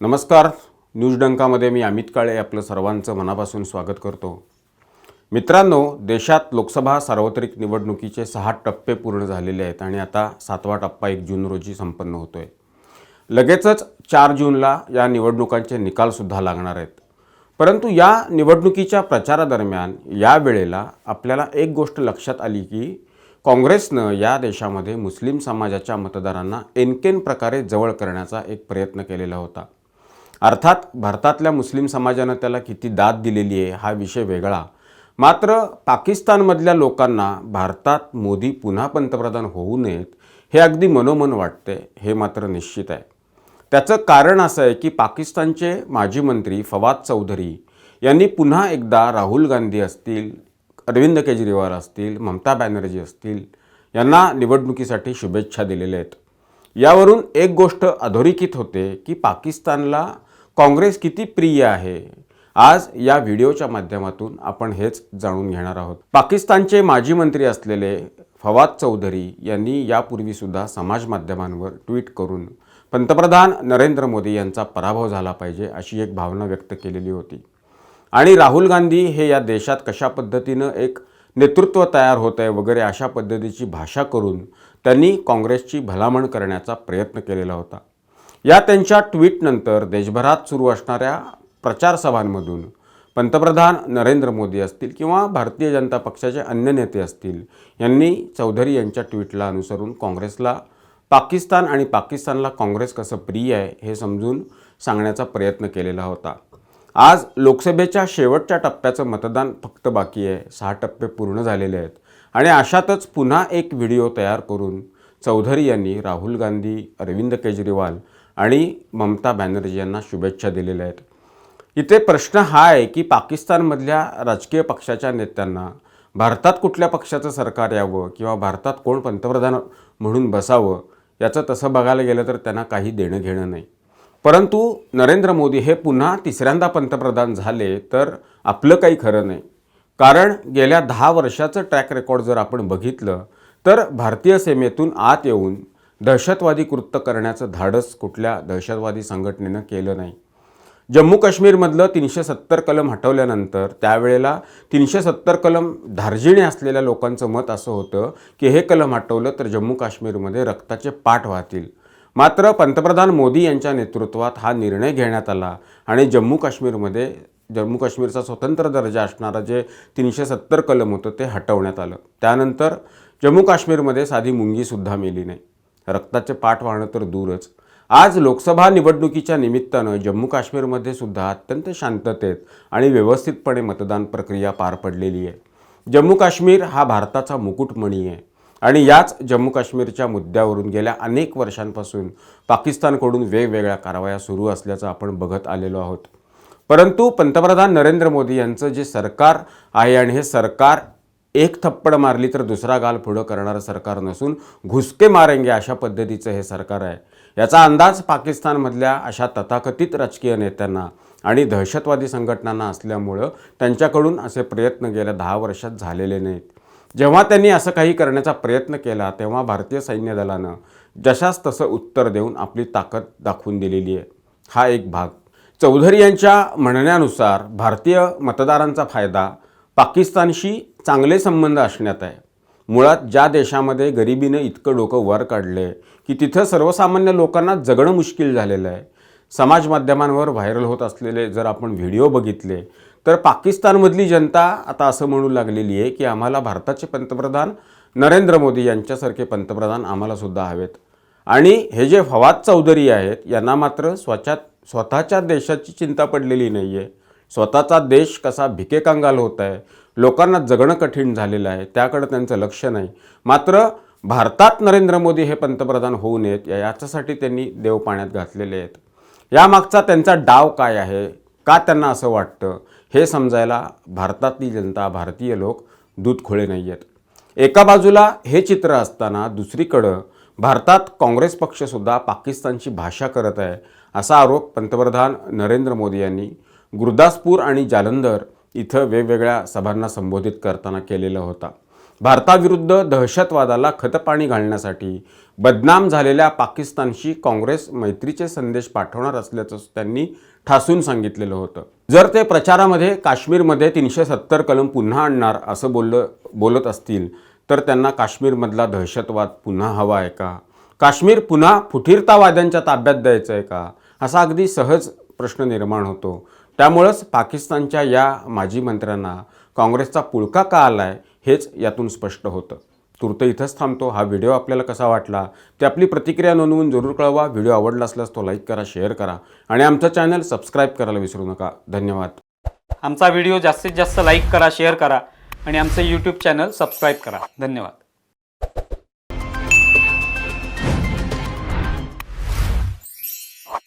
नमस्कार. न्यूज डंकामध्ये मी अमित काळे आपलं सर्वांचं मनापासून स्वागत करतो. मित्रांनो देशात लोकसभा सार्वत्रिक निवडणुकीचे सहा टप्पे पूर्ण झालेले आहेत आणि आता सातवा टप्पा एक जून रोजी संपन्न होतो आहे लगेचच चार जूनला या निवडणुकांचे निकालसुद्धा लागणार आहेत. परंतु या निवडणुकीच्या प्रचारादरम्यान या वेळेला आपल्याला एक गोष्ट लक्षात आली की काँग्रेसनं या देशामध्ये मुस्लिम समाजाच्या मतदारांना एनकेन प्रकारे जवळ करण्याचा एक प्रयत्न केलेला होता. अर्थात भारतातल्या मुस्लिम समाजानं त्याला किती दाद दिलेली आहे हा विषय वेगळा. मात्र पाकिस्तानमधल्या लोकांना भारतात मोदी पुन्हा पंतप्रधान होऊ नयेत हे अगदी मनोमन वाटते हे मात्र निश्चित आहे. त्याचं कारण असं आहे की पाकिस्तानचे माजी मंत्री फवाद चौधरी यांनी पुन्हा एकदा राहुल गांधी असतील अरविंद केजरीवाल असतील ममता बॅनर्जी असतील यांना निवडणुकीसाठी शुभेच्छा दिलेल्या आहेत. यावरून एक गोष्ट अधोरेखित होते की पाकिस्तानला काँग्रेस किती प्रिय आहे? आज या व्हिडिओच्या माध्यमातून आपण हेच जाणून घेणार आहोत. पाकिस्तानचे माजी मंत्री असलेले फवाद चौधरी यांनी यापूर्वीसुद्धा समाज माध्यमांवर ट्विट करून पंतप्रधान नरेंद्र मोदी यांचा पराभव झाला पाहिजे अशी एक भावना व्यक्त केलेली होती. आणि राहुल गांधी हे या देशात कशा पद्धतीनं एक नेतृत्व तयार होत आहे वगैरे अशा पद्धतीची भाषा करून त्यांनी काँग्रेसची भलामण करण्याचा प्रयत्न केलेला होता. या त्यांच्या ट्विटनंतर देशभरात सुरू असणाऱ्या प्रचारसभांमधून पंतप्रधान नरेंद्र मोदी असतील किंवा भारतीय जनता पक्षाचे अन्य नेते असतील यांनी चौधरी यांच्या ट्विटला अनुसरून काँग्रेसला पाकिस्तान आणि पाकिस्तानला काँग्रेस कसं प्रिय आहे हे समजून सांगण्याचा प्रयत्न केलेला होता. आज लोकसभेच्या शेवटच्या टप्प्याचं मतदान फक्त बाकी आहे सहा टप्पे पूर्ण झालेले आहेत. आणि अशातच पुन्हा एक व्हिडिओ तयार करून चौधरी यांनी राहुल गांधी अरविंद केजरीवाल आणि ममता बॅनर्जी यांना शुभेच्छा दिलेल्या आहेत. इथे प्रश्न हा आहे की पाकिस्तानमधल्या राजकीय पक्षाच्या नेत्यांना भारतात कुठल्या पक्षाचं सरकार यावं किंवा भारतात कोण पंतप्रधान म्हणून बसावं याचं तसं बघायला गेलं तर त्यांना काही देणं घेणं नाही. परंतु नरेंद्र मोदी हे पुन्हा तिसऱ्यांदा पंतप्रधान झाले तर आपलं काही खरं नाही. कारण गेल्या दहा वर्षाचं ट्रॅक रेकॉर्ड जर आपण बघितलं तर भारतीय सेमेतून आत येऊन दहशतवादी कृत्य करण्याचं धाडस कुठल्या दहशतवादी संघटनेनं केलं नाही? जम्मू काश्मीरमधलं तीनशे सत्तर कलम हटवल्यानंतर त्यावेळेला तीनशे सत्तर कलम धार्जिणे असलेल्या लोकांचं मत असं होतं की हे कलम हटवलं तर जम्मू काश्मीरमध्ये रक्ताचे पाठ वाहतील. मात्र पंतप्रधान मोदी यांच्या नेतृत्वात हा निर्णय घेण्यात आला आणि जम्मू काश्मीरमध्ये जम्मू काश्मीरचा स्वतंत्र दर्जा असणारं जे तीनशे सत्तर कलम होतं ते हटवण्यात आलं. त्यानंतर जम्मू काश्मीरमध्ये साधी मुंगीसुद्धा मेली नाही. रक्ताचे पाठ वाहणं तर दूरच. आज लोकसभा निवडणुकीच्या निमित्तानं जम्मू काश्मीरमध्ये सुद्धा अत्यंत शांततेत आणि व्यवस्थितपणे मतदान प्रक्रिया पार पडलेली आहे. जम्मू काश्मीर हा भारताचा मुकुटमणी आहे आणि याच जम्मू काश्मीरच्या मुद्द्यावरून गेल्या अनेक वर्षांपासून पाकिस्तानकडून वेगवेगळ्या कारवाया सुरू असल्याचं आपण बघत आलेलो आहोत. परंतु पंतप्रधान नरेंद्र मोदी यांचं जे सरकार आहे आणि हे सरकार एक थप्पड मारली तर दुसरा गाल पुढं करणारं सरकार नसून घुसके मारेंगे अशा पद्धतीचं हे सरकार आहे. याचा अंदाज पाकिस्तानमधल्या अशा तथाकथित राजकीय नेत्यांना आणि दहशतवादी संघटनांना असल्यामुळं त्यांच्याकडून असे प्रयत्न गेल्या दहा वर्षात झालेले नाहीत. जेव्हा त्यांनी असं काही करण्याचा प्रयत्न केला तेव्हा भारतीय सैन्य दलानं जशास तसं उत्तर देऊन आपली ताकद दाखवून दिलेली आहे. हा एक भाग. चौधरी यांच्या म्हणण्यानुसार भारतीय मतदारांचा फायदा पाकिस्तानशी चांगले संबंध असण्यात आहे. मुळात ज्या देशामध्ये गरिबीनं इतकं डोकं वर काढले की तिथं सर्वसामान्य लोकांना जगणं मुश्किल झालेलं आहे. समाज माध्यमांवर व्हायरल होत असलेले जर आपण व्हिडिओ बघितले तर पाकिस्तानमधली जनता आता असं म्हणू लागलेली आहे की आम्हाला भारताचे पंतप्रधान नरेंद्र मोदी यांच्यासारखे पंतप्रधान आम्हालासुद्धा हवेत. आणि हे जे फवाद चौधरी आहेत यांना मात्र स्वच्या स्वतःच्या देशाची चिंता पडलेली नाही आहे स्वतःचा देश कसा भिकेकांगाल होत आहे लोकांना जगणं कठीण झालेलं आहे त्याकडं त्यांचं लक्ष नाही. मात्र भारतात नरेंद्र मोदी हे पंतप्रधान होऊ नयेत या- याच्यासाठी त्यांनी देव पाण्यात घातलेले आहेत. यामागचा त्यांचा डाव काय आहे का त्यांना असं वाटतं हे समजायला भारतातली जनता भारतीय लोक दूधखोळे नाही आहेत एका बाजूला हे चित्र असताना दुसरीकडं भारतात काँग्रेस पक्षसुद्धा पाकिस्तानची भाषा करत आहे असा आरोप पंतप्रधान नरेंद्र मोदी यांनी गुरदासपूर आणि जालंधर इथं वेगवेगळ्या सभांना संबोधित करताना केलेला होता. भारताविरुद्ध दहशतवादाला खतपाणी घालण्यासाठी बदनाम झालेल्या पाकिस्तानशी काँग्रेस मैत्रीचे संदेश पाठवणार असल्याचं त्यांनी ठासून सांगितलेलं होतं. जर ते प्रचारामध्ये काश्मीरमध्ये तीनशे सत्तर कलम पुन्हा आणणार असं बोललं बोलत असतील तर त्यांना काश्मीरमधला दहशतवाद पुन्हा हवा आहे का? काश्मीर पुन्हा फुटीरतावाद्यांच्या ताब्यात द्यायचं आहे का? असा अगदी सहज प्रश्न निर्माण होतो. त्यामुळंच पाकिस्तानच्या या माजी मंत्र्यांना काँग्रेसचा पुळका का आलाय हेच यातून स्पष्ट होतं. तूर्त इथंच थांबतो. हा व्हिडिओ आपल्याला कसा वाटला ते आपली प्रतिक्रिया नोंदवून जरूर कळवा. व्हिडिओ आवडला असल्यास तो लाईक करा शेअर करा आणि आमचं चॅनल सबस्क्राईब करायला विसरू नका. धन्यवाद. आमचा व्हिडिओ जास्तीत जास्त लाईक करा शेअर करा आणि आमचं यूट्यूब चॅनल सबस्क्राईब करा. धन्यवाद.